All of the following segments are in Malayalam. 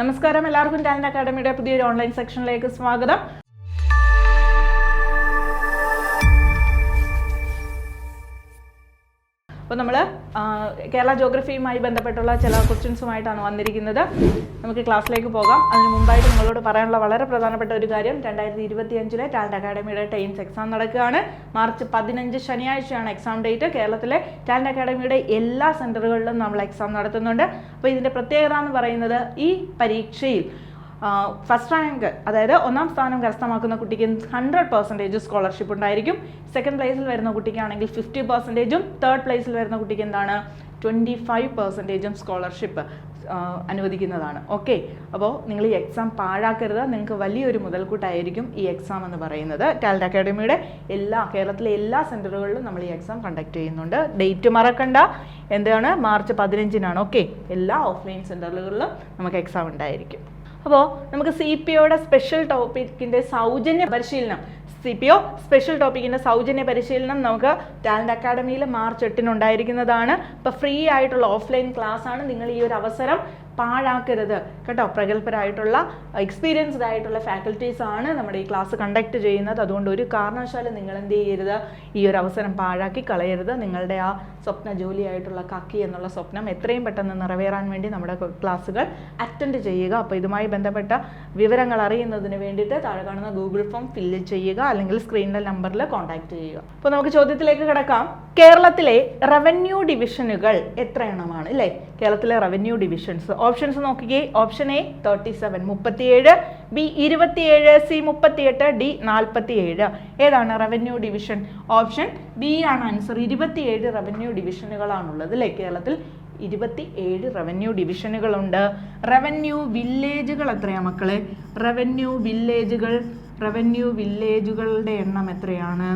നമസ്കാരം. എല്ലാവർക്കും ടാലന്റ് അക്കാഡമിയുടെ പുതിയൊരു ഓൺലൈൻ സെക്ഷനിലേക്ക് സ്വാഗതം. അപ്പോൾ നമ്മൾ കേരള ജോഗ്രഫിയുമായി ബന്ധപ്പെട്ടുള്ള ചില ക്വസ്റ്റ്യൻസുമായിട്ടാണ് വന്നിരിക്കുന്നത്. നമുക്ക് ക്ലാസ്സിലേക്ക് പോകാം. അതിന് മുമ്പായിട്ട് നിങ്ങളോട് പറയാനുള്ള വളരെ പ്രധാനപ്പെട്ട ഒരു കാര്യം. രണ്ടായിരത്തി ഇരുപത്തി അഞ്ചിലെ ടാലന്റ് അക്കാഡമിയുടെ ടൈംസ് എക്സാം നടക്കുകയാണ്. മാർച്ച് പതിനഞ്ച് ശനിയാഴ്ചയാണ് എക്സാം ഡേറ്റ് കേരളത്തിലെ ടാലന്റ് അക്കാഡമിയുടെ എല്ലാ സെന്ററുകളിലും നമ്മൾ എക്സാം നടത്തുന്നുണ്ട്. അപ്പോൾ ഇതിന്റെ പ്രത്യേകത എന്ന് പറയുന്നത് ഈ പരീക്ഷയിൽ ഫസ്റ്റ് റാങ്ക് അതായത് ഒന്നാം സ്ഥാനം കരസ്ഥമാക്കുന്ന കുട്ടിക്ക് ഹൺഡ്രഡ് പെർസെന്റേജ് സ്കോളർഷിപ്പ് ഉണ്ടായിരിക്കും. സെക്കൻഡ് പ്ലേസിൽ വരുന്ന കുട്ടിക്കാണെങ്കിൽ ഫിഫ്റ്റി പെർസെന്റേജും തേർഡ് പ്ലേസിൽ വരുന്ന കുട്ടിക്ക് എന്താണ്? ട്വന്റി ഫൈവ് പെർസെന്റേജും സ്കോളർഷിപ്പ് അനുവദിക്കുന്നതാണ്. ഓക്കെ അപ്പോൾ നിങ്ങൾ ഈ എക്സാം പാഴാക്കരുത്. നിങ്ങൾക്ക് വലിയൊരു മുതൽക്കൂട്ടായിരിക്കും ഈ എക്സാം എന്ന് പറയുന്നത്. ടാലന്റ് അക്കാഡമിയുടെ എല്ലാ കേരളത്തിലെ എല്ലാ സെന്ററുകളിലും നമ്മൾ ഈ എക്സാം കണ്ടക്ട് ചെയ്യുന്നുണ്ട്. ഡേറ്റ് മറക്കണ്ട. എന്താണ്? മാർച്ച് പതിനഞ്ചിനാണ്. ഓക്കെ എല്ലാ ഓഫ്ലൈൻ സെന്ററുകളിലും നമുക്ക് എക്സാം ഉണ്ടായിരിക്കും. അപ്പോൾ നമുക്ക് സി പി ഒയുടെ സ്പെഷ്യൽ ടോപ്പിക്കിന്റെ സൗജന്യ പരിശീലനം സി പി ഒ സ്പെഷ്യൽ ടോപ്പിക്കിന്റെ സൗജന്യ പരിശീലനം നമുക്ക് ടാലന്റ് അക്കാഡമിയിൽ മാർച്ച് എട്ടിന് ഉണ്ടായിരിക്കുന്നതാണ്. ഇപ്പോൾ ഫ്രീ ആയിട്ടുള്ള ഓഫ്ലൈൻ ക്ലാസ് ആണ്. നിങ്ങൾ ഈ ഒരു അവസരം പാഴാക്കരുത്. കേട്ടോ? പ്രഗത്ഭരായിട്ടുള്ള എക്സ്പീരിയൻസ്ഡ് ആയിട്ടുള്ള ഫാക്കൽറ്റീസ് ആണ് നമ്മുടെ ഈ ക്ലാസ് കണ്ടക്ട് ചെയ്യുന്നത്. അതുകൊണ്ട് ഒരു കാരണവശാലും നിങ്ങൾ എന്ത് ചെയ്യരുത് ഈ ഒരു അവസരം പാഴാക്കി കളയരുത്. നിങ്ങളുടെ ആ സ്വപ്ന ജോലിയായിട്ടുള്ള കക്കി എന്നുള്ള സ്വപ്നം എത്രയും പെട്ടെന്ന് നിറവേറാൻ വേണ്ടി നമ്മുടെ ക്ലാസ്സുകൾ അറ്റൻഡ് ചെയ്യുക. അപ്പോൾ ഇതുമായി ബന്ധപ്പെട്ട വിവരങ്ങൾ അറിയുന്നതിന് വേണ്ടിയിട്ട് താഴെ കാണുന്ന ഗൂഗിൾ ഫോം ഫില്ല് ചെയ്യുക അല്ലെങ്കിൽ സ്ക്രീനിലെ നമ്പറിൽ കോൺടാക്ട് ചെയ്യുക. അപ്പോൾ നമുക്ക് ചോദ്യത്തിലേക്ക് കിടക്കാം. കേരളത്തിലെ റവന്യൂ ഡിവിഷനുകൾ എത്ര എണ്ണമാണ് അല്ലേ കേരളത്തിലെ റവന്യൂ ഡിവിഷൻസ് ഓപ്ഷൻസ് നോക്കുകയെ ഓപ്ഷൻ എ തേർട്ടി സെവൻ മുപ്പത്തിയേഴ്. ബി ഇരുപത്തിയേഴ്. സി മുപ്പത്തിയെട്ട്. ഡി നാൽപ്പത്തിയേഴ് ഏതാണ് റവന്യൂ ഡിവിഷൻ ഓപ്ഷൻ ബി ആണ് ആൻസർ ഇരുപത്തിയേഴ് റവന്യൂ ഡിവിഷനുകളാണുള്ളത് അല്ലേ കേരളത്തിൽ? ഇരുപത്തി ഏഴ് റവന്യൂ ഡിവിഷനുകളുണ്ട് റവന്യൂ വില്ലേജുകൾ എത്രയാണ് മക്കളെ? റവന്യൂ വില്ലേജുകൾ റവന്യൂ വില്ലേജുകളുടെ എണ്ണം എത്രയാണ്?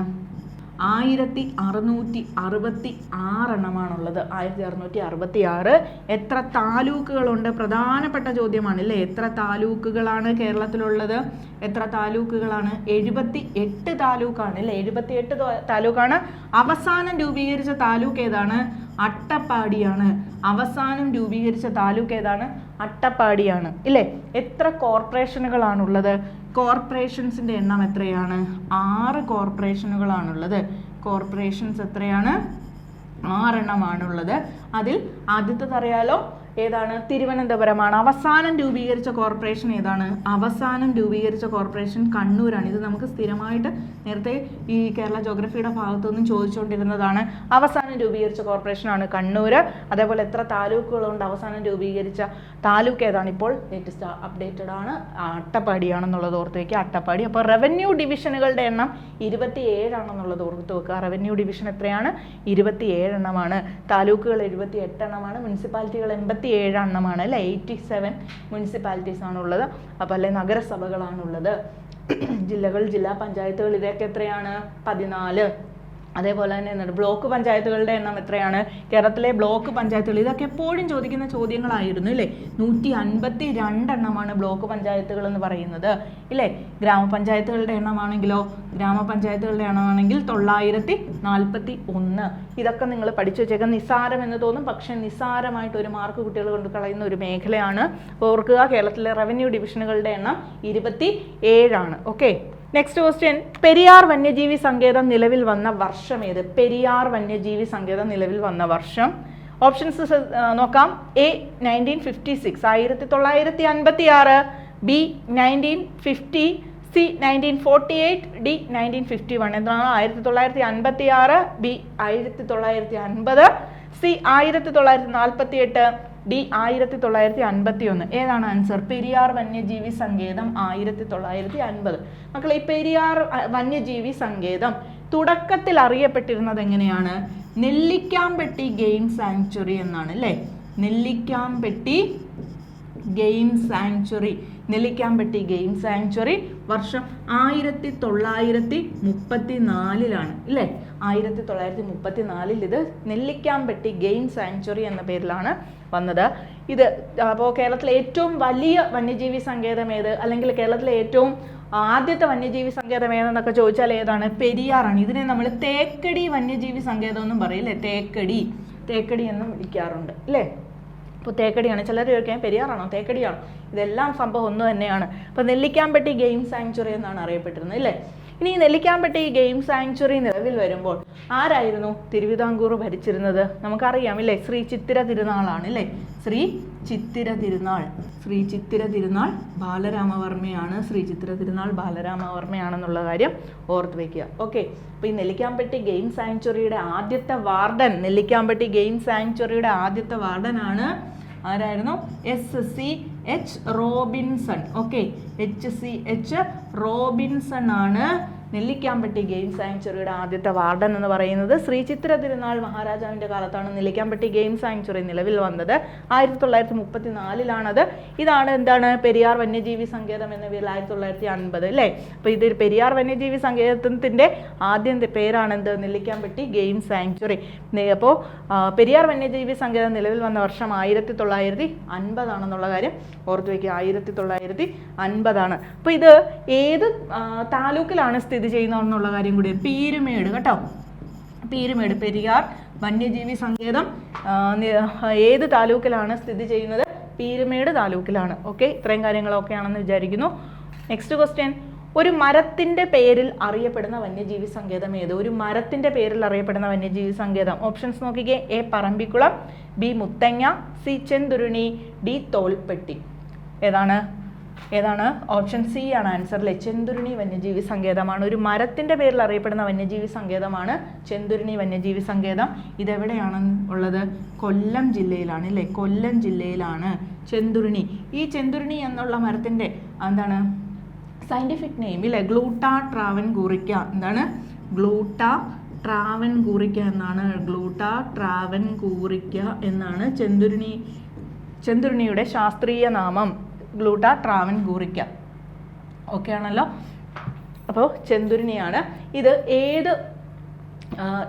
ആയിരത്തി അറുന്നൂറ്റി അറുപത്തി ആറെണ്ണമാണുള്ളത് ആയിരത്തി അറുന്നൂറ്റി അറുപത്തി ആറ് എത്ര താലൂക്കുകളുണ്ട്? പ്രധാനപ്പെട്ട ചോദ്യമാണ് അല്ലേ എത്ര താലൂക്കുകളാണ് കേരളത്തിലുള്ളത്? എത്ര താലൂക്കുകളാണ്? എഴുപത്തി എട്ട് താലൂക്കാണ് അല്ലേ? എഴുപത്തി എട്ട് താലൂക്കാണ്. അവസാനം രൂപീകരിച്ച താലൂക്ക് ഏതാണ്? അട്ടപ്പാടിയാണ്. അവസാനം രൂപീകരിച്ച താലൂക്ക് ഏതാണ്? അട്ടപ്പാടിയാണ്. ഇല്ലേ? എത്ര കോർപ്പറേഷനുകളാണുള്ളത്? കോർപ്പറേഷൻസിന്റെ എണ്ണം എത്രയാണ്? ആറ് കോർപ്പറേഷനുകളാണുള്ളത്. കോർപ്പറേഷൻസ് എത്രയാണ്? ആറെണ്ണമാണുള്ളത്. അതിൽ ആദ്യത്തെ അറിയാലോ ഏതാണ്? തിരുവനന്തപുരമാണ്. അവസാനം രൂപീകരിച്ച കോർപ്പറേഷൻ ഏതാണ്? അവസാനം രൂപീകരിച്ച കോർപ്പറേഷൻ കണ്ണൂരാണ്. ഇത് നമുക്ക് സ്ഥിരമായിട്ട് നേരത്തെ ഈ കേരള ജോഗ്രഫിയുടെ ഭാഗത്തുനിന്നും ചോദിച്ചുകൊണ്ടിരുന്നതാണ്. അവസാനം രൂപീകരിച്ച കോർപ്പറേഷനാണ് കണ്ണൂർ അതേപോലെ എത്ര താലൂക്കുകളുണ്ട്? അവസാനം രൂപീകരിച്ച താലൂക്ക് ഏതാണ്? ഇപ്പോൾ ലേറ്റസ്റ്റ് അപ്ഡേറ്റഡ് ആണ്. അട്ടപ്പാടിയാണെന്നുള്ളത് ഓർത്ത് വയ്ക്കുക അട്ടപ്പാടി. അപ്പോൾ റവന്യൂ ഡിവിഷനുകളുടെ എണ്ണം ഇരുപത്തി ഏഴാണെന്നുള്ളത് ഓർത്ത് വെക്കുക. റവന്യൂ ഡിവിഷൻ എത്രയാണ്? ഇരുപത്തി ഏഴെണ്ണമാണ് താലൂക്കുകൾ എഴുപത്തി എട്ടെണ്ണമാണ് മുനിസിപ്പാലിറ്റികൾ എൺപത്തി ഏഴ് എണ്ണമാണ് അല്ലെ? എയ്റ്റി സെവൻ മുനിസിപ്പാലിറ്റീസ് ആണുള്ളത് അപ്പോൾ അല്ലെ നഗരസഭകളാണുള്ളത്. ജില്ലകൾ ജില്ലാ പഞ്ചായത്തുകൾ ഇതൊക്കെ എത്രയാണ്? പതിനാല്. അതേപോലെ തന്നെ എന്താണ് ബ്ലോക്ക് പഞ്ചായത്തുകളുടെ എണ്ണം എത്രയാണ്? കേരളത്തിലെ ബ്ലോക്ക് പഞ്ചായത്തുകൾ. ഇതൊക്കെ എപ്പോഴും ചോദിക്കുന്ന ചോദ്യങ്ങളായിരുന്നു ഇല്ലേ? നൂറ്റി അൻപത്തി രണ്ടെണ്ണമാണ് ബ്ലോക്ക് പഞ്ചായത്തുകൾ എന്ന് പറയുന്നത്. ഇല്ലേ? ഗ്രാമപഞ്ചായത്തുകളുടെ എണ്ണമാണെങ്കിലോ? ഗ്രാമപഞ്ചായത്തുകളുടെ എണ്ണമാണെങ്കിൽ തൊള്ളായിരത്തി നാൽപ്പത്തി ഒന്ന് ഇതൊക്കെ നിങ്ങൾ പഠിച്ചു വെച്ചേക്കാം. നിസ്സാരം എന്ന് തോന്നും. പക്ഷേ നിസ്സാരമായിട്ട് ഒരു മാർക്ക് കുട്ടികൾ കൊണ്ട് കളയുന്ന ഒരു മേഖലയാണ്. ഓർക്കുക കേരളത്തിലെ റവന്യൂ ഡിവിഷനുകളുടെ എണ്ണം ഇരുപത്തി ഏഴാണ് ഓക്കെ നെക്സ്റ്റ് ക്വസ്റ്റ്യൻ പെരിയാർ വന്യജീവി സങ്കേതം നിലവിൽ വന്ന വർഷം ഏത്? പെരിയാർ വന്യജീവി സങ്കേതം നിലവിൽ വന്ന വർഷം. ഓപ്ഷൻസ് നോക്കാം. എ നയന്റീൻ ഫിഫ്റ്റി സിക്സ് ആയിരത്തി തൊള്ളായിരത്തി അൻപത്തി ആറ് B nineteen fifty C nineteen forty eight D nineteen fifty one എന്താണ് ആയിരത്തി തൊള്ളായിരത്തി അൻപത്തി ആറ് ബി ആയിരത്തി തൊള്ളായിരത്തി അൻപത് സി ആയിരത്തി തൊള്ളായിരത്തി നാൽപ്പത്തി എട്ട് ഡി ആയിരത്തി തൊള്ളായിരത്തി അൻപത്തി ഒന്ന് ഏതാണ് ആൻസർ പെരിയാർ വന്യജീവി സങ്കേതം ആയിരത്തി തൊള്ളായിരത്തി അൻപത് മക്കളെ ഈ പെരിയാർ വന്യജീവി സങ്കേതം തുടക്കത്തിൽ അറിയപ്പെട്ടിരുന്നത് എങ്ങനെയാണ്? നെല്ലിക്കാമ്പെട്ടി ഗെയിം സാങ്ച്വറി എന്നാണ് അല്ലേ Nellikampetti game sanctuary. Nellikampetti game sanctuary വർഷം ആയിരത്തി തൊള്ളായിരത്തി മുപ്പത്തി നാലിലാണ് ഇല്ലേ ആയിരത്തി തൊള്ളായിരത്തി മുപ്പത്തി നാലിൽ ഇത് നെല്ലിക്കാമ്പെട്ടി ഗെയിം സാങ്ച്വറി എന്ന പേരിലാണ് വന്നത്. ഇത് അപ്പോൾ കേരളത്തിലെ ഏറ്റവും വലിയ വന്യജീവി സങ്കേതം ഏത്? അല്ലെങ്കിൽ കേരളത്തിലെ ഏറ്റവും ആദ്യത്തെ വന്യജീവി സങ്കേതം ഏതെന്നൊക്കെ ചോദിച്ചാൽ ഏതാണ്? പെരിയാറാണ്. ഇതിനെ നമ്മൾ തേക്കടി വന്യജീവി സങ്കേതം എന്നും പറയില്ലേ തേക്കടി. തേക്കടി എന്നും വിളിക്കാറുണ്ട് അല്ലേ? ഇപ്പോൾ തേക്കടിയാണ്. ചിലർ ചോദിക്കാൻ പെരിയാറാണോ? തേക്കടിയാണോ? ഇതെല്ലാം സംഭവം ഒന്നു തന്നെയാണ്. അപ്പോൾ നെല്ലിക്കാമ്പട്ടി ഗെയിം സാങ്ച്വറി എന്നാണ് അറിയപ്പെട്ടിരുന്നത് അല്ലേ? ഇനി നെല്ലിക്കാമ്പട്ടി ഗെയിം സാങ്ച്വറി നിലവിൽ വരുമ്പോൾ ആരായിരുന്നു തിരുവിതാംകൂർ ഭരിച്ചിരുന്നത്? നമുക്കറിയാം ഇല്ലേ? ശ്രീ ചിത്തിര തിരുനാളാണ് അല്ലേ ശ്രീ ചിത്തിര തിരുനാൾ. ശ്രീ ചിത്തിര തിരുനാൾ ബാലരാമവർമ്മയാണ്. ശ്രീ ചിത്തിര തിരുനാൾ ബാലരാമവർമ്മയാണെന്നുള്ള കാര്യം ഓർത്ത് വയ്ക്കുക ഓക്കെ അപ്പോൾ ഈ നെല്ലിക്കാമ്പട്ടി ഗെയിം സാങ്ച്വറിയുടെ ആദ്യത്തെ വാർഡൻ നെല്ലിക്കാമ്പട്ടി ഗെയിം സാങ്ച്വറിയുടെ ആദ്യത്തെ വാർഡനാണ് ആരായിരുന്നു? S C H Robinson okay H C H Robinson ആണ് നെല്ലിക്കാമ്പട്ടി ഗെയിം സാങ്ച്വറിയുടെ ആദ്യത്തെ വാർഡൻ എന്ന് പറയുന്നത് ശ്രീ ചിത്ര തിരുനാൾ മഹാരാജാവിന്റെ കാലത്താണ് നെല്ലിക്കാമ്പട്ടി ഗെയിം സാങ്ച്വറി നിലവിൽ വന്നത്. ആയിരത്തി തൊള്ളായിരത്തി മുപ്പത്തി നാലിലാണത് ഇതാണ് എന്താണ് പെരിയാർ വന്യജീവി സങ്കേതം എന്ന പേരിൽ ആയിരത്തി തൊള്ളായിരത്തി അൻപത് അല്ലേ? അപ്പോൾ ഇത് പെരിയാർ വന്യജീവി സങ്കേതത്തിന്റെ ആദ്യം പേരാണ് എന്ത് നെല്ലിക്കാമ്പട്ടി ഗെയിം സാങ്ച്വറി. അപ്പോൾ പെരിയാർ വന്യജീവി സങ്കേതം നിലവിൽ വന്ന വർഷം ആയിരത്തി തൊള്ളായിരത്തി അൻപതാണെന്നുള്ള കാര്യം ഓർത്തു വയ്ക്കുക ആയിരത്തി തൊള്ളായിരത്തി അൻപതാണ് അപ്പോൾ ഇത് ഏത് താലൂക്കിലാണ് സ്ഥിതി ചെയ്യുന്നതെന്നുള്ള കാര്യം കൂടി പീരുമേട് കേട്ടോ. പീരുമേട് പെരിയാർ വന്യജീവി സങ്കേതം ഏത് താലൂക്കിലാണ് സ്ഥിതി ചെയ്യുന്നത്? പീരുമേട് താലൂക്കിലാണ്. ഓക്കെ? ഇത്രയും കാര്യങ്ങളൊക്കെയാണെന്ന് വിചാരിക്കുന്നു. നെക്സ്റ്റ് ക്വസ്റ്റ്യൻ ഒരു മരത്തിന്റെ പേരിൽ അറിയപ്പെടുന്ന വന്യജീവി സങ്കേതം ഏത്? ഒരു മരത്തിന്റെ പേരിൽ അറിയപ്പെടുന്ന വന്യജീവി സങ്കേതം. ഓപ്ഷൻസ് നോക്കിക്കേ. A Parambikulam B Muthanga C Chenthuruni D Tholpetty. ഏതാണ്? ഏതാണ്? ഓപ്ഷൻ സി ആണ് ആൻസറിൽ ചെന്തുരുണി വന്യജീവി സങ്കേതമാണ്. ഒരു മരത്തിന്റെ പേരിൽ അറിയപ്പെടുന്ന വന്യജീവി സങ്കേതമാണ് ചെന്തുരുണി വന്യജീവി സങ്കേതം. ഇതെവിടെയാണ് ഉള്ളത്? കൊല്ലം ജില്ലയിലാണ് അല്ലേ? കൊല്ലം ജില്ലയിലാണ് ചെന്തുരുണി. ഈ ചെന്തുരുണി എന്നുള്ള മരത്തിന്റെ എന്താണ്? സയന്റിഫിക് നെയിം ഇല്ലേ ഗ്ലൂട്ട ട്രാവൻ കൂറിക്ക എന്താണ്? ഗ്ലൂട്ട ട്രാവൻ കൂറിക്ക എന്നാണ്. ഗ്ലൂട്ട ട്രാവൻ കൂറിക്ക എന്നാണ് ചെന്തുരുണി ചെന്തുരുണിയുടെ ശാസ്ത്രീയ നാമം. ഗ്ലൂട്ട ട്രാവൻ ഗൂറിക്ക. ഓക്കെ ആണല്ലോ? അപ്പോൾ ചെന്തുരിനിയാണ് ഇത് ഏത്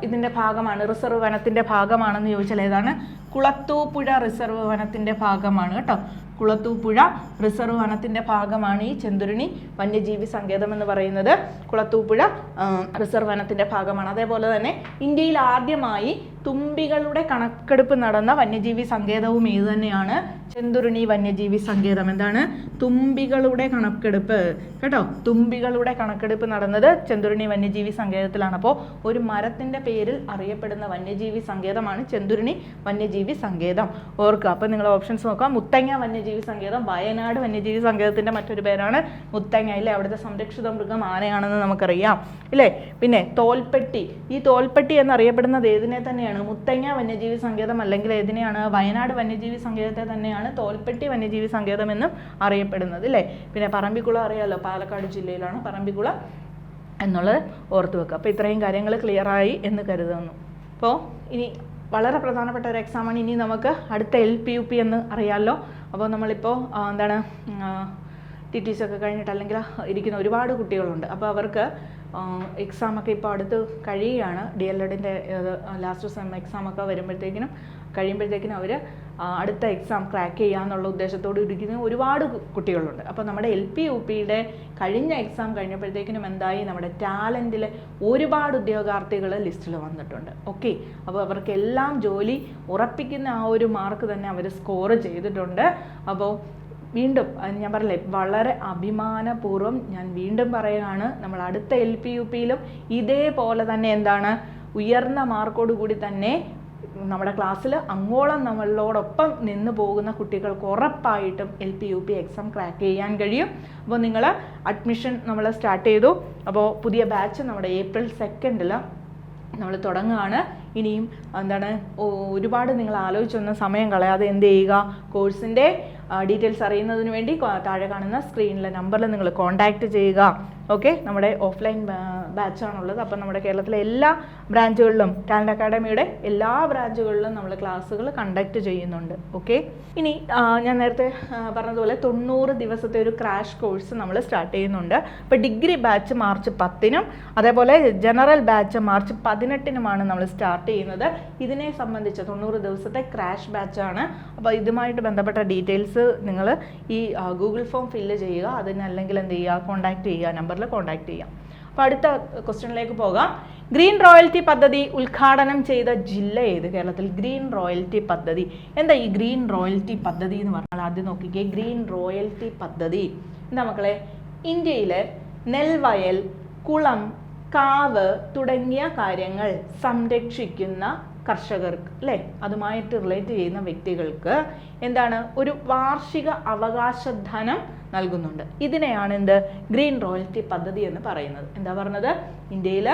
ഇതിന്റെ ഭാഗമാണ്? റിസർവ് വനത്തിന്റെ ഭാഗമാണെന്ന് ചോദിച്ചാൽ ഏതാണ്? കുളത്തൂപ്പുഴ റിസർവ് വനത്തിന്റെ ഭാഗമാണ് കേട്ടോ. കുളത്തൂപ്പുഴ റിസർവ് വനത്തിന്റെ ഭാഗമാണ് ഈ ചെന്തുരുണി വന്യജീവി സങ്കേതം എന്ന് പറയുന്നത്. കുളത്തൂപ്പുഴ റിസർവ് വനത്തിന്റെ ഭാഗമാണ്. അതേപോലെ തന്നെ ഇന്ത്യയിൽ ആദ്യമായി തുമ്പികളുടെ കണക്കെടുപ്പ് നടന്ന വന്യജീവി സങ്കേതവും ഏത് തന്നെയാണ്. ചെന്തുരുണി വന്യജീവി സങ്കേതം. എന്താണ്? തുമ്പികളുടെ കണക്കെടുപ്പ്. കേട്ടോ? തുമ്പികളുടെ കണക്കെടുപ്പ് നടന്നത് ചെന്തുരുണി വന്യജീവി സങ്കേതത്തിലാണ്. അപ്പോൾ ഒരു മരത്തിന്റെ പേരിൽ അറിയപ്പെടുന്ന വന്യജീവി സങ്കേതമാണ് ചെന്തുരുണി വന്യജീവി സങ്കേതം. ഓർക്കുക. അപ്പോൾ നിങ്ങൾ ഓപ്ഷൻസ് നോക്കാം. മുത്തങ്ങ വന്യജീവി സങ്കേതം വയനാട് വന്യജീവി സങ്കേതത്തിന്റെ മറ്റൊരു പേരാണ് മുത്തങ്ങ. ഇല്ലേ? അവിടുത്തെ സംരക്ഷിത മൃഗം ആനയാണെന്ന് നമുക്കറിയാം. ഇല്ലേ? പിന്നെ തോൽപ്പെട്ടി. ഈ തോൽപ്പെട്ടി എന്നറിയപ്പെടുന്നത് ഏതിനെ തന്നെയാണ്? മുത്തങ്ങ വന്യജീവി സങ്കേതം അല്ലെങ്കിൽ ഏതിനെയാണ്? വയനാട് വന്യജീവി സങ്കേതത്തെ തന്നെയാണ് തോൽപ്പെട്ടി വന്യജീവി സങ്കേതം എന്നും അറിയപ്പെടുന്നത് അല്ലേ പിന്നെ പറമ്പിക്കുളം അറിയാമല്ലോ പാലക്കാട് ജില്ലയിലാണ് പറമ്പിക്കുളം എന്നുള്ളത് ഓർത്തു വെക്കുക. അപ്പോൾ ഇത്രയും കാര്യങ്ങൾ ക്ലിയറായി എന്ന് കരുതുന്നു. അപ്പോൾ ഇനി വളരെ പ്രധാനപ്പെട്ട ഒരു എക്സാമാണ് ഇനി നമുക്ക് അടുത്ത എൽ പി യു പി എന്ന് അറിയാമല്ലോ അപ്പോൾ നമ്മളിപ്പോൾ എന്താണ് ടി ടി സി ഒക്കെ കഴിഞ്ഞിട്ട് അല്ലെങ്കിൽ ഇരിക്കുന്ന ഒരുപാട് കുട്ടികളുണ്ട്. അപ്പോൾ അവർക്ക് എക്സാം ഒക്കെ ഇപ്പോൾ അടുത്ത് കഴിയുകയാണ്. ഡി എൽ എഡിന്റെ ലാസ്റ്റ് സെം എക്സാമൊക്കെ വരുമ്പോഴത്തേക്കിനും കഴിയുമ്പോഴത്തേക്കിനും അവർ അടുത്ത എക്സാം ക്രാക്ക് ചെയ്യാന്നുള്ള ഉദ്ദേശത്തോട് ഇരിക്കുന്ന ഒരുപാട് കുട്ടികളുണ്ട്. അപ്പോൾ നമ്മുടെ എൽ പി യു പിയുടെ കഴിഞ്ഞ എക്സാം കഴിഞ്ഞപ്പോഴത്തേക്കിനും എന്തായി? നമ്മുടെ ടാലന്റിൽ ഒരുപാട് ഉദ്യോഗാർത്ഥികൾ ലിസ്റ്റിൽ വന്നിട്ടുണ്ട്. ഓക്കെ അപ്പോൾ അവർക്കെല്ലാം ജോലി ഉറപ്പിക്കുന്ന ആ ഒരു മാർക്ക് തന്നെ അവർ സ്കോർ ചെയ്തിട്ടുണ്ട്. അപ്പോൾ വീണ്ടും ഞാൻ പറഞ്ഞില്ലേ വളരെ അഭിമാനപൂർവം ഞാൻ വീണ്ടും പറയുകയാണ് നമ്മൾ അടുത്ത എൽ പി യു പിയിലും ഇതേപോലെ തന്നെ എന്താണ് ഉയർന്ന മാർക്കോട് കൂടി തന്നെ നമ്മുടെ ക്ലാസ്സിൽ അങ്ങോളം നമ്മളോടൊപ്പം നിന്ന് പോകുന്ന കുട്ടികൾക്ക് ഉറപ്പായിട്ടും L P U P exam crack ചെയ്യാൻ കഴിയും. അപ്പോൾ നിങ്ങൾ അഡ്മിഷൻ നമ്മൾ സ്റ്റാർട്ട് ചെയ്തു. അപ്പോൾ പുതിയ ബാച്ച് നമ്മുടെ ഏപ്രിൽ സെക്കൻഡിൽ നമ്മൾ തുടങ്ങുകയാണ്. ഇനിയും എന്താണ് ഒരുപാട് നിങ്ങൾ ആലോചിച്ചൊന്നും സമയം കളയാതെ എന്ത് ചെയ്യുക? കോഴ്സിന്റെ ഡീറ്റെയിൽസ് അറിയുന്നതിന് വേണ്ടി താഴെ കാണുന്ന സ്ക്രീനിലെ നമ്പറിൽ നിങ്ങൾ കോൺടാക്റ്റ് ചെയ്യുക. ഓക്കെ? നമ്മുടെ ഓഫ്ലൈൻ ബാച്ചാണുള്ളത്. അപ്പം നമ്മുടെ കേരളത്തിലെ എല്ലാ ബ്രാഞ്ചുകളിലും ടാലന്റ് അക്കാഡമിയുടെ എല്ലാ ബ്രാഞ്ചുകളിലും നമ്മൾ ക്ലാസ്സുകൾ കണ്ടക്ട് ചെയ്യുന്നുണ്ട്. ഓക്കെ? ഇനി ഞാൻ നേരത്തെ പറഞ്ഞതുപോലെ തൊണ്ണൂറ് ദിവസത്തെ ഒരു ക്രാഷ് കോഴ്സ് നമ്മൾ സ്റ്റാർട്ട് ചെയ്യുന്നുണ്ട്. അപ്പോൾ ഡിഗ്രി ബാച്ച് മാർച്ച് പത്തിനും അതേപോലെ ജനറൽ ബാച്ച് മാർച്ച് പതിനെട്ടിനുമാണ് നമ്മൾ സ്റ്റാർട്ട് ചെയ്യുന്നത്. ഇതിനെ സംബന്ധിച്ച് തൊണ്ണൂറ് ദിവസത്തെ ക്രാഷ് ബാച്ചാണ്. അപ്പോൾ ഇതുമായിട്ട് ബന്ധപ്പെട്ട ഡീറ്റെയിൽസ് നിങ്ങൾ ഈ ഗൂഗിൾ ഫോം ഫില്ല് ചെയ്യുക. അതിനല്ലെങ്കിൽ എന്ത് ചെയ്യുക കോൺടാക്റ്റ് ചെയ്യുക. നമ്പറിൽ കോൺടാക്റ്റ് ചെയ്യാം. അപ്പോൾ അടുത്ത ക്വസ്റ്റ്യനിലേക്ക് പോകാം. ഗ്രീൻ റോയൽറ്റി പദ്ധതി ഉദ്ഘാടനം ചെയ്ത ജില്ല ഏത് കേരളത്തിൽ? ഗ്രീൻ റോയൽറ്റി പദ്ധതി. എന്താ ഈ ഗ്രീൻ റോയൽറ്റി പദ്ധതി എന്ന് പറഞ്ഞാൽ ആദ്യം നോക്കിക്കേ ഗ്രീൻ റോയൽറ്റി പദ്ധതി. എന്താ മക്കളെ? ഇന്ത്യയിലെ നെൽവയൽ കുളം കാവ് തുടങ്ങിയ കാര്യങ്ങൾ സംരക്ഷിക്കുന്ന കർഷകർക്ക് അല്ലേ? അതുമായിട്ട് റിലേറ്റ് ചെയ്യുന്ന വ്യക്തികൾക്ക് എന്താണ്? ഒരു വാർഷിക അവകാശ ധനം നൽകുന്നുണ്ട്. ഇതിനെയാണ് എന്ത്? ഗ്രീൻ റോയൽറ്റി പദ്ധതി എന്ന് പറയുന്നത്. എന്താ പറഞ്ഞത്? ഇന്ത്യയിൽ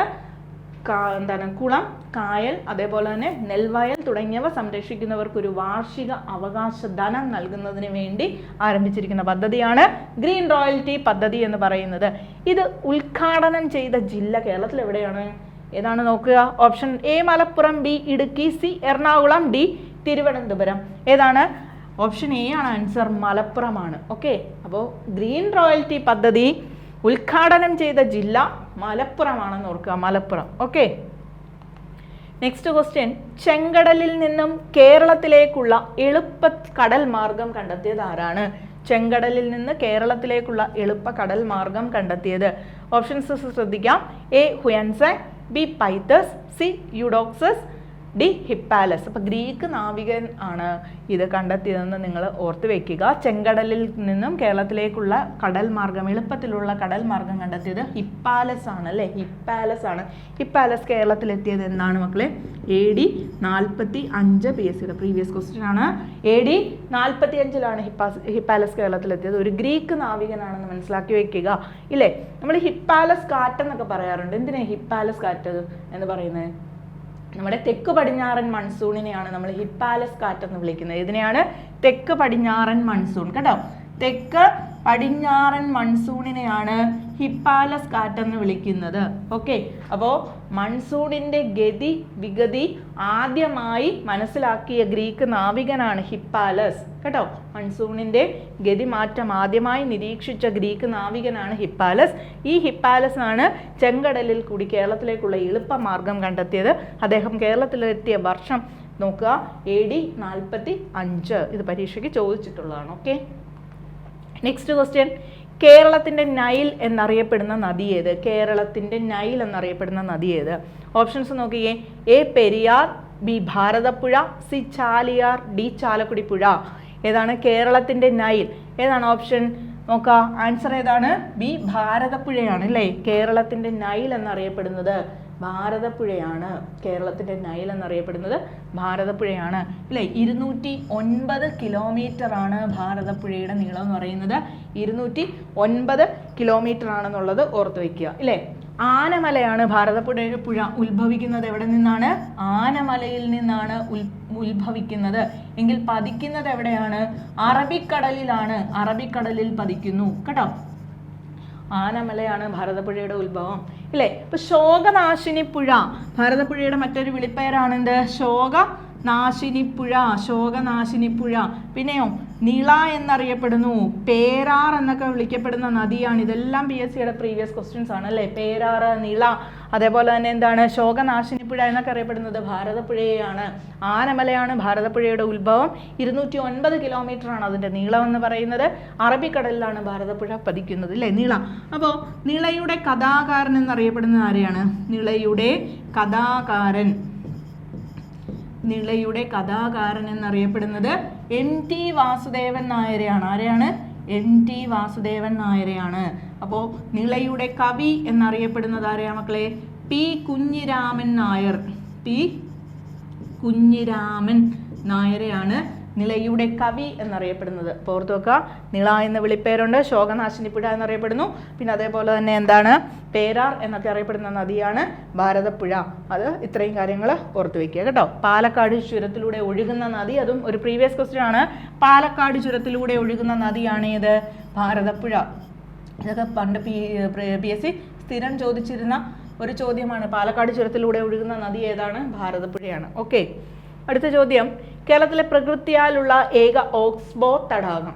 എന്താണ്? കുളം കായൽ അതേപോലെ തന്നെ നെൽവയൽ തുടങ്ങിയവ സംരക്ഷിക്കുന്നവർക്ക് ഒരു വാർഷിക അവകാശ ധനം നൽകുന്നതിന് വേണ്ടി ആരംഭിച്ചിരിക്കുന്ന പദ്ധതിയാണ് ഗ്രീൻ റോയൽറ്റി പദ്ധതി എന്ന് പറയുന്നത്. ഇത് ഉദ്ഘാടനം ചെയ്ത ജില്ല കേരളത്തിൽ എവിടെയാണ്? ഏതാണ് നോക്കുക? Option A Malappuram B Idukki C Ernakulam D Thiruvananthapuram. ഏതാണ്? ഓപ്ഷൻ എ ആണ് ആൻസർ മലപ്പുറമാണ്. ഓക്കെ? അപ്പോൾ ഗ്രീൻ റോയൽറ്റി പദ്ധതി ഉദ്ഘാടനം ചെയ്ത ജില്ല മലപ്പുറമാണെന്ന് ഓർക്കുക. മലപ്പുറം. ഓക്കെ? നെക്സ്റ്റ് ക്വസ്റ്റ്യൻ ചെങ്കടലിൽ നിന്നും കേരളത്തിലേക്കുള്ള എളുപ്പ കടൽ മാർഗം കണ്ടെത്തിയത് ആരാണ്? ചെങ്കടലിൽ നിന്ന് കേരളത്തിലേക്കുള്ള എളുപ്പ കടൽ മാർഗം കണ്ടെത്തിയത്. ഓപ്ഷൻസ് ശ്രദ്ധിക്കാം. A ഹുയൻസൻ B Pytheas C Eudoxus D Hippalus. അപ്പോൾ ഗ്രീക്ക് നാവികൻ ആണ് ഇത് കണ്ടെത്തിയതെന്ന് നിങ്ങൾ ഓർത്ത് വെക്കുക. ചെങ്കടലിൽ നിന്നും കേരളത്തിലേക്കുള്ള കടൽ മാർഗം എളുപ്പത്തിലുള്ള കടൽ മാർഗം കണ്ടെത്തിയത് ഹിപ്പാലസ് ആണ് അല്ലേ? ഹിപ്പാലസ് ആണ്. ഹിപ്പാലസ് കേരളത്തിലെത്തിയത് എന്നാണ് മക്കളെ? എ ഡി നാൽപ്പത്തി അഞ്ച് പി എസ് സിയുടെ പ്രീവിയസ് ക്വസ്റ്റ്യൻ ആണ്. എ ഡി നാൽപ്പത്തി അഞ്ചിലാണ് ഹിപ്പാസ് ഹിപ്പാലസ് കേരളത്തിലെത്തിയത്. ഒരു ഗ്രീക്ക് നാവികനാണെന്ന് മനസ്സിലാക്കി വെക്കുക. ഇല്ലേ? നമ്മൾ ഹിപ്പാലസ് കാറ്റ് എന്നൊക്കെ പറയാറുണ്ട്. എന്തിനാ ഹിപ്പാലസ് കാറ്റ് എന്ന് പറയുന്നത്? നമ്മുടെ തെക്ക് പടിഞ്ഞാറൻ മൺസൂണിനെയാണ് നമ്മൾ ഹിപ്പാലസ് കാറ്റ് എന്ന് വിളിക്കുന്നത്. ഇതിനെയാണ് തെക്ക് പടിഞ്ഞാറൻ മൺസൂൺ. കേട്ടോ? തെക്ക് പടിഞ്ഞാറൻ മൺസൂണിനെയാണ് ഹിപ്പാലസ് കാറ്റെന്ന് വിളിക്കുന്നത്. ഓക്കെ അപ്പോൾ മൺസൂണിന്റെ ഗതി വിഗതി ആദ്യമായി മനസ്സിലാക്കിയ ഗ്രീക്ക് നാവികനാണ് ഹിപ്പാലസ്. കേട്ടോ? മൺസൂണിന്റെ ഗതിമാറ്റം ആദ്യമായി നിരീക്ഷിച്ച ഗ്രീക്ക് നാവികനാണ് ഹിപ്പാലസ്. ഈ ഹിപ്പാലസ് ആണ് ചെങ്കടലിൽ കൂടി കേരളത്തിലേക്കുള്ള എളുപ്പമാർഗം കണ്ടെത്തിയത്. അദ്ദേഹം കേരളത്തിലെത്തിയ വർഷം നോക്കുക എ ഡി നാൽപ്പത്തി അഞ്ച്. ഇത് പരീക്ഷയ്ക്ക് ചോദിച്ചിട്ടുള്ളതാണ്. ഓക്കെ നെക്സ്റ്റ് ക്വസ്റ്റ്യൻ കേരളത്തിന്റെ നൈൽ എന്നറിയപ്പെടുന്ന നദി ഏത്? കേരളത്തിന്റെ നൈൽ എന്നറിയപ്പെടുന്ന നദി ഏത്? ഓപ്ഷൻസ് നോക്കിയേ. A Periyar B Bharathapuzha C Chaliyar D Chalakudy പുഴ ഏതാണ്? കേരളത്തിന്റെ നൈൽ ഏതാണ് ഓപ്ഷൻ നോക്കാം. ആൻസർ ഏതാണ്? ബി ഭാരതപ്പുഴയാണ് അല്ലേ? കേരളത്തിന്റെ നൈൽ എന്നറിയപ്പെടുന്നത്. ഭാരതപ്പുഴയാണ് കേരളത്തിന്റെ നൈൽ എന്നറിയപ്പെടുന്നത്. ഭാരതപ്പുഴയാണ്. അല്ലേ ഇരുന്നൂറ്റി ഒൻപത് ആണ് ഭാരതപ്പുഴയുടെ നീളം എന്ന് പറയുന്നത്. ഇരുന്നൂറ്റി ഒൻപത് കിലോമീറ്റർ ആണെന്നുള്ളത് ഓർത്ത് വയ്ക്കുക ഇല്ലേ ആനമലയാണ് ഭാരതപ്പുഴ പുഴ ഉത്ഭവിക്കുന്നത്. എവിടെ നിന്നാണ്? ആനമലയിൽ നിന്നാണ് ഉൽ ഉത്ഭവിക്കുന്നത്. എങ്കിൽ പതിക്കുന്നത് എവിടെയാണ്? അറബിക്കടലിലാണ്. അറബിക്കടലിൽ പതിക്കുന്നു. കേട്ടോ? ആനമലയാണ് ഭാരതപ്പുഴയുടെ ഉത്ഭവം. ഇല്ലേ? ഇപ്പൊ ശോകനാശിനി പുഴ ഭാരതപ്പുഴയുടെ മറ്റൊരു വിളിപ്പേരാണെന്ത് ശോക നാശിനിപ്പുഴ ശോകനാശിനിപ്പുഴ. പിന്നെയോ നിള എന്നറിയപ്പെടുന്നു പേരാർ എന്നൊക്കെ വിളിക്കപ്പെടുന്ന നദിയാണ്. ഇതെല്ലാം പി എസ് സിയുടെ പ്രീവിയസ് ക്വസ്റ്റ്യൻസ് ആണ് അല്ലേ? പേരാർ നിള അതേപോലെ തന്നെ എന്താണ്? ശോകനാശിനിപ്പുഴ എന്നൊക്കെ അറിയപ്പെടുന്നത് ഭാരതപ്പുഴയാണ്. ആനമലയാണ് ഭാരതപ്പുഴയുടെ ഉത്ഭവം. ഇരുന്നൂറ്റി ഒൻപത് കിലോമീറ്റർ ആണ് അതിന്റെ നീളം എന്ന് പറയുന്നത്. അറബിക്കടലിലാണ് ഭാരതപ്പുഴ പതിക്കുന്നത് അല്ലേ? നീള. അപ്പോൾ നിളയുടെ കഥാകാരൻ എന്നറിയപ്പെടുന്നത് ആരെയാണ്? നിളയുടെ കഥാകാരൻ. നിളയുടെ കഥാകാരൻ എന്നറിയപ്പെടുന്നത് എം ടി വാസുദേവൻ നായരെയാണ്. ആരെയാണ്? എം ടി വാസുദേവൻ നായരെയാണ്. അപ്പോൾ നിളയുടെ കവി എന്നറിയപ്പെടുന്നത് ആരെയാ മക്കളെ? പി കുഞ്ഞിരാമൻ നായർ. പി കുഞ്ഞിരാമൻ നായരെയാണ്. നിളയുടെ കവി എന്നറിയപ്പെടുന്നത്. അപ്പോൾ ഓർത്ത് വെക്കുക നിള എന്ന വിളിപ്പേരുണ്ട്. ശോകനാശിനിപ്പുഴ എന്നറിയപ്പെടുന്നു. പിന്നെ അതേപോലെ തന്നെ എന്താണ്? പേരാർ എന്നൊക്കെ അറിയപ്പെടുന്ന നദിയാണ് ഭാരതപ്പുഴ. അത് ഇത്രയും കാര്യങ്ങൾ ഓർത്ത് വെക്കുക കേട്ടോ. പാലക്കാട് ചുരത്തിലൂടെ ഒഴുകുന്ന നദി അതും ഒരു പ്രീവിയസ് ക്വസ്റ്റ്യൻ ആണ്. പാലക്കാട് ചുരത്തിലൂടെ ഒഴുകുന്ന നദിയാണ് ഏത്? ഭാരതപ്പുഴ. ഇതൊക്കെ പണ്ട് പി പി എസ് സി സ്ഥിരം ചോദിച്ചിരുന്ന ഒരു ചോദ്യമാണ്. പാലക്കാട് ചുരത്തിലൂടെ ഒഴുകുന്ന നദി ഏതാണ്? ഭാരതപ്പുഴയാണ്. ഓക്കെ അടുത്ത ചോദ്യം. കേരളത്തിലെ പ്രകൃതിയാലുള്ള ഏക ഓക്സ്ബോ തടാകം.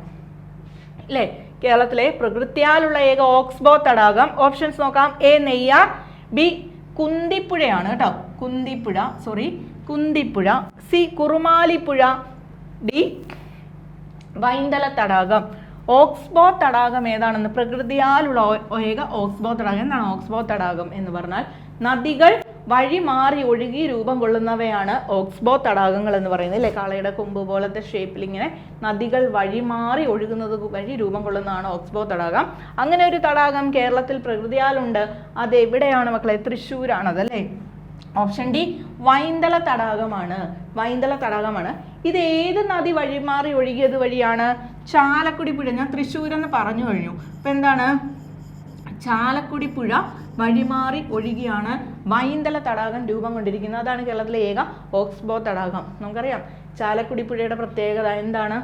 അല്ലേ കേരളത്തിലെ പ്രകൃതിയാലുള്ള ഏക ഓക്സ്ബോ തടാകം. ഓപ്ഷൻസ് നോക്കാം. എ നെയ്യാർ. ബി കുന്തിപ്പുഴയാണ് കേട്ടോ. Kunthipuzha sorry Kunthipuzha. C Kurumalipuzha. D Vainthala തടാകം. ഓക്സ്ബോ തടാകം ഏതാണെന്ന് പ്രകൃതിയാലുള്ള ഏക ഓക്സ്ബോ തടാകം. എന്താണ് ഓക്സ്ബോ തടാകം എന്ന് പറഞ്ഞാൽ നദികൾ വഴി മാറി ഒഴുകി രൂപം കൊള്ളുന്നവയാണ് ഓക്സ്ബോ തടാകങ്ങൾ എന്ന് പറയുന്നത് അല്ലേ? കാളയുടെ കൊമ്പ് പോലത്തെ ഷേപ്പിൽ ഇങ്ങനെ നദികൾ വഴി മാറി ഒഴുകുന്നത് വഴി രൂപം കൊള്ളുന്നതാണ് ഓക്സ്ബോ തടാകം. അങ്ങനെ ഒരു തടാകം കേരളത്തിൽ പ്രകൃതിയാലുണ്ട്. അത് എവിടെയാണ് മക്കളെ? തൃശ്ശൂരാണത് അതല്ലേ ഓപ്ഷൻ ഡി വൈന്തല തടാകമാണ്. വൈന്തല തടാകമാണ്. ഇത് ഏത് നദി വഴിമാറി ഒഴുകിയത് വഴിയാണ്? ചാലക്കുടി പുഴ. ഞാൻ തൃശ്ശൂർ എന്ന് പറഞ്ഞു കഴിഞ്ഞു. അപ്പൊ എന്താണ്? ചാലക്കുടി പുഴ വഴിമാറി ഒഴുകിയാണ് വൈന്തല തടാകം രൂപം കൊണ്ടിരിക്കുന്നത്. അതാണ് കേരളത്തിലെ ഏക ഓക്സ്ബോ തടാകം. നമുക്കറിയാം ചാലക്കുടി പുഴയുടെ പ്രത്യേകത എന്താണ്?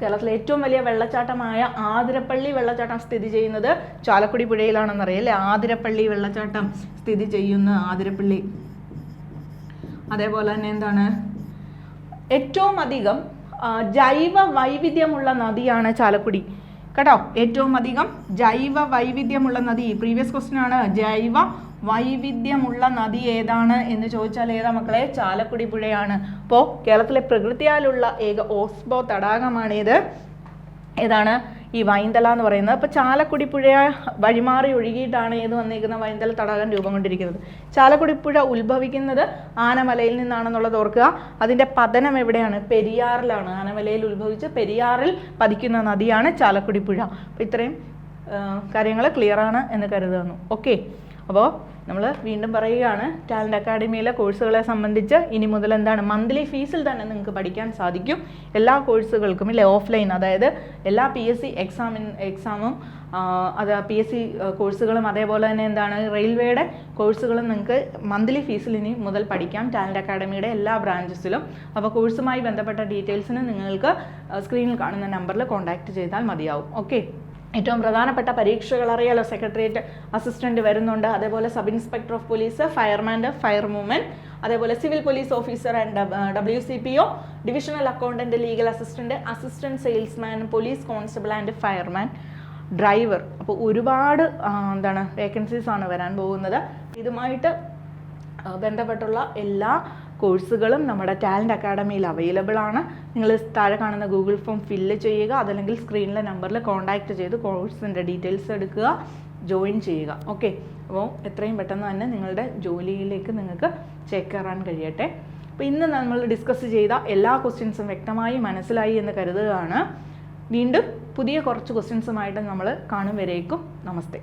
കേരളത്തിലെ ഏറ്റവും വലിയ വെള്ളച്ചാട്ടമായ ആതിരപ്പള്ളി വെള്ളച്ചാട്ടം സ്ഥിതി ചെയ്യുന്നത് ചാലക്കുടി പുഴയിലാണെന്നറിയാം അല്ലേ? ആതിരപ്പള്ളി വെള്ളച്ചാട്ടം സ്ഥിതി ചെയ്യുന്ന ആതിരപ്പള്ളി. അതേപോലെ തന്നെ എന്താണ്? ഏറ്റവും അധികം ജൈവ വൈവിധ്യമുള്ള നദിയാണ് ചാലക്കുടി. കേട്ടോ. ഏറ്റവും അധികം ജൈവ വൈവിധ്യമുള്ള നദി. പ്രീവിയസ് ക്വസ്റ്റ്യൻ ആണ്. ജൈവ വൈവിധ്യമുള്ള നദി ഏതാണ് എന്ന് ചോദിച്ചാൽ ഏതാ മക്കളെ? ചാലക്കുടി പുഴയാണ്. അപ്പോൾ കേരളത്തിലെ പ്രകൃതിയാലുള്ള ഏക ഓസ്ബോ തടാകമാണേത് ഏതാണ്? ഈ വൈന്തല എന്ന് പറയുന്നത്. അപ്പോൾ ചാലക്കുടി പുഴ വഴിമാറി ഒഴുകിയിട്ടാണ് ഏത് വന്നിരിക്കുന്ന വൈന്തല തടാകം രൂപം കൊണ്ടിരിക്കുന്നത്. ചാലക്കുടി പുഴ ഉത്ഭവിക്കുന്നത് ആനമലയിൽ നിന്നാണെന്നുള്ളത് ഓർക്കുക. അതിന്റെ പതനം എവിടെയാണ്? പെരിയാറിലാണ്. ആനമലയിൽ ഉത്ഭവിച്ച് പെരിയാറിൽ പതിക്കുന്ന നദിയാണ് ചാലക്കുടി പുഴ അപ്പോൾ ഇത്രയും കാര്യങ്ങൾ ക്ലിയർ ആണ് എന്ന് കരുതുന്നു. ഓക്കെ അപ്പോൾ നമ്മൾ വീണ്ടും പറയുകയാണ് ടാലന്റ് അക്കാഡമിയിലെ കോഴ്സുകളെ സംബന്ധിച്ച് ഇനി മുതൽ എന്താണ് മന്ത്ലി ഫീസിൽ തന്നെ നിങ്ങൾക്ക് പഠിക്കാൻ സാധിക്കും. എല്ലാ കോഴ്സുകൾക്കും ഇല്ലേ? ഓഫ്ലൈൻ അതായത് എല്ലാ പി എസ് സി എക്സാമിൻ എക്സാമും അത് പി എസ് സി കോഴ്സുകളും അതേപോലെ തന്നെ എന്താണ് റെയിൽവേയുടെ കോഴ്സുകളും നിങ്ങൾക്ക് മന്ത്ലി ഫീസിൽ ഇനി മുതൽ പഠിക്കാം. ടാലന്റ് അക്കാഡമിയുടെ എല്ലാ ബ്രാഞ്ചസിലും അപ്പോൾ കോഴ്സുമായി ബന്ധപ്പെട്ട ഡീറ്റെയിൽസിന് നിങ്ങൾക്ക് സ്ക്രീനിൽ കാണുന്ന നമ്പറിൽ കോൺടാക്റ്റ് ചെയ്താൽ മതിയാവും. ഓക്കെ ഏറ്റവും പ്രധാനപ്പെട്ട പരീക്ഷകൾ അറിയാലോ. സെക്രട്ടേറിയറ്റ് അസിസ്റ്റന്റ് വരുന്നുണ്ട്. അതേപോലെ സബ് ഇൻസ്പെക്ടർ ഓഫ് പോലീസ് ഫയർമാന്റെ ഫയർ വുമൻ അതേപോലെ civil police officer and W C P O divisional accountant legal assistant assistant salesman police constable and fireman driver അപ്പോൾ ഒരുപാട് എന്താണ് വേക്കൻസീസ് ആണ് വരാൻ പോകുന്നത്. ഇതുമായിട്ട് ബന്ധപ്പെട്ടുള്ള എല്ലാ കോഴ്സുകളും നമ്മുടെ ടാലന്റ് അക്കാഡമിയിൽ അവൈലബിൾ ആണ്. നിങ്ങൾ താഴെ കാണുന്ന ഗൂഗിൾ ഫോം ഫില്ല് ചെയ്യുക അതല്ലെങ്കിൽ സ്ക്രീനിലെ നമ്പറിൽ കോൺടാക്റ്റ് ചെയ്ത് കോഴ്സിന്റെ ഡീറ്റെയിൽസ് എടുക്കുക ജോയിൻ ചെയ്യുക. ഓക്കെ അപ്പോൾ എത്രയും പെട്ടെന്ന് തന്നെ നിങ്ങളുടെ ജോലിയിലേക്ക് നിങ്ങൾക്ക് ചെക്ക് ചേക്കേറാൻ കഴിയട്ടെ. അപ്പോൾ ഇന്ന് നമ്മൾ ഡിസ്കസ് ചെയ്ത എല്ലാ ക്വസ്റ്റ്യൻസും വ്യക്തമായി മനസ്സിലായി എന്ന് കരുതുകയാണ്. വീണ്ടും പുതിയ കുറച്ച് ക്വസ്റ്റ്യൻസുമായിട്ട് നമ്മൾ കാണും വരേക്കും. നമസ്തേ.